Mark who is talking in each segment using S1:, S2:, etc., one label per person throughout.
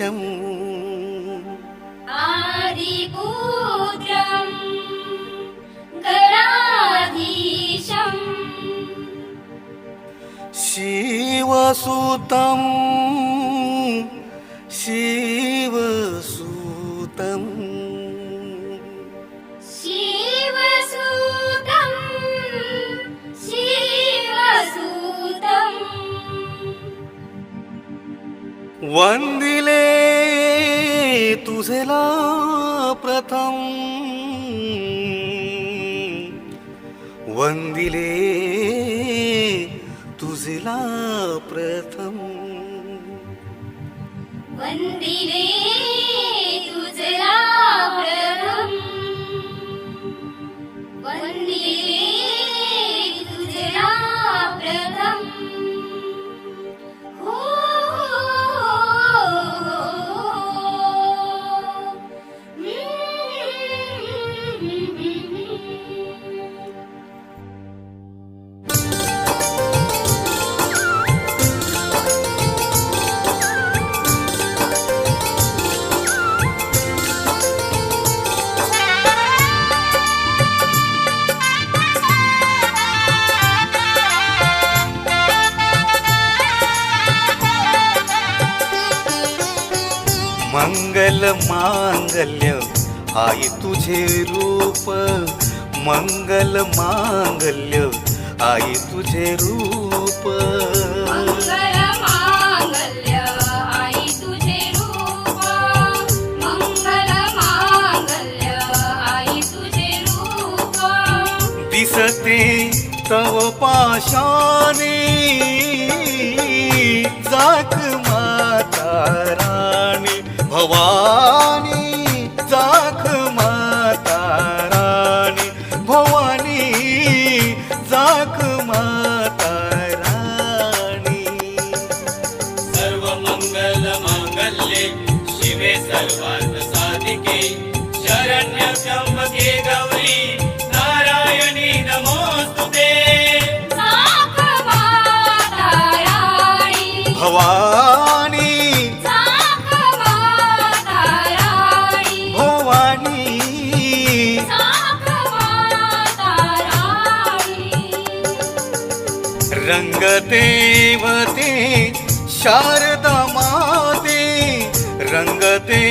S1: ദേശം
S2: ശിവസൂതം ശിവസൂതം.
S1: വന്ദി तुझेला प्रथम. वंदिले तुझेला प्रथम.
S2: वंदिले तुझला
S1: मंगल मांगल्य आई तुझे रूप मंगल मांगल्य आई तुझे रूप दिसते तव पाशाने
S3: शिवे सर्वार्थ साधिके शरण्य त्र्यंबके गौरी नारायणी नमोस्तुते
S2: साख माता राणी
S1: भवानी। रंगदेवते शारदा रङ्गते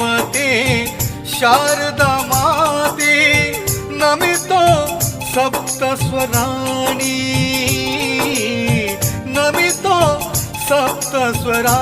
S1: म नमितो सप्तस्वराणि। नमितो
S2: सप्तस्वरा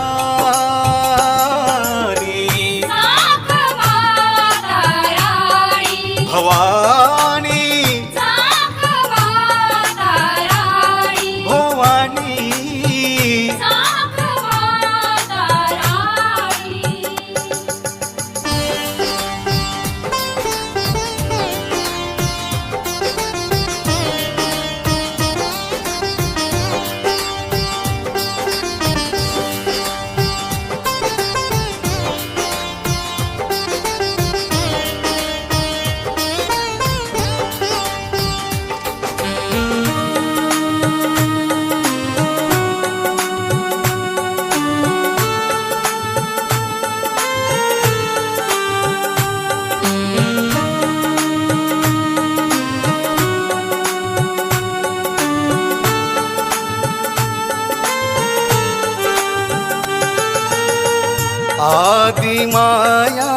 S1: आदिमाया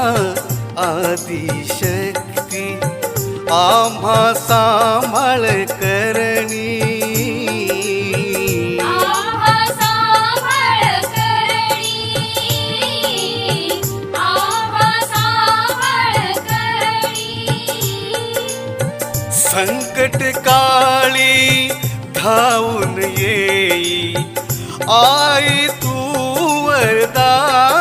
S1: आदिशक्ती आम्हा सांभाळ करणी। संकट काळी धावून येई आई तू वरदानी।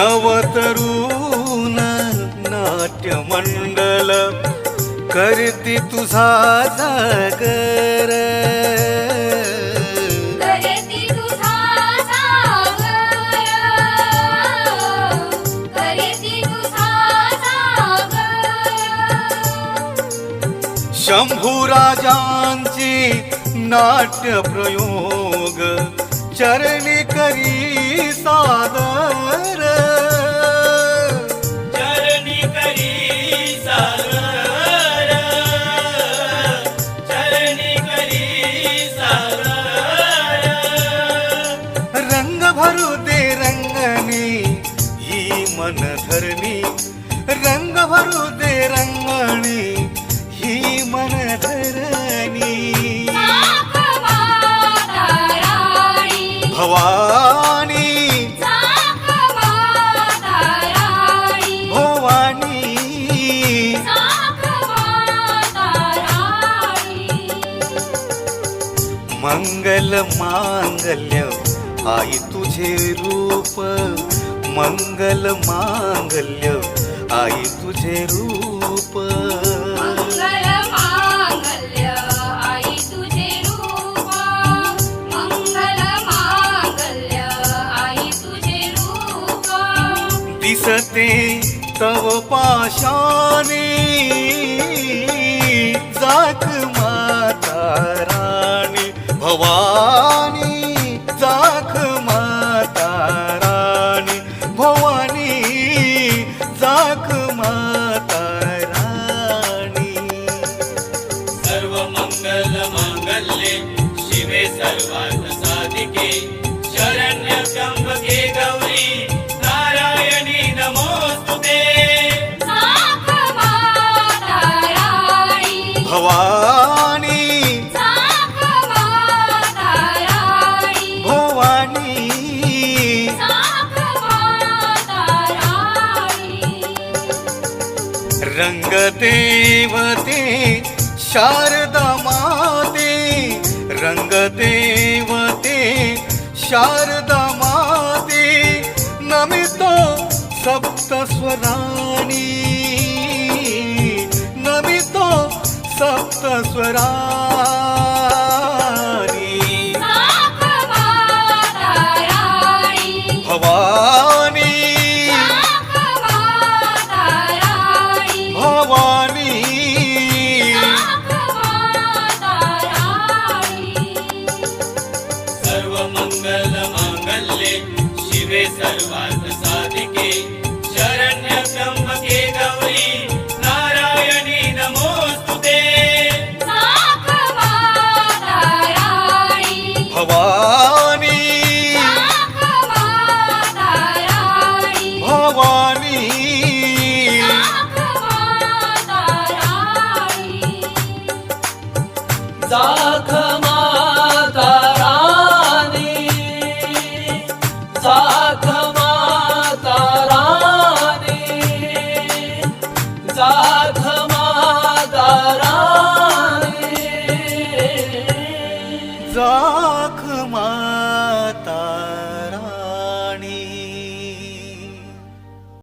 S1: नवतरुण नाट्यमंडल करती तुझा जागर शंभूराजांची नाट्य प्रयोग चरणी करी सादर
S3: चरणी करी सादर
S1: रंग भरू दे रंगनी ही मन धरणी. रंग भरू दे रंगणी ही मन धरणी. मांगल्य आई तुझे रूप मंगल मांगल्य आई तुझे रूप. दिसते तव पाशाने जात माता राणी. भवानी रंगदेवते शारदा माते रंगदेवते शारदा माते नमितो सप्तस्वराणी नमितो सप्तस्वरा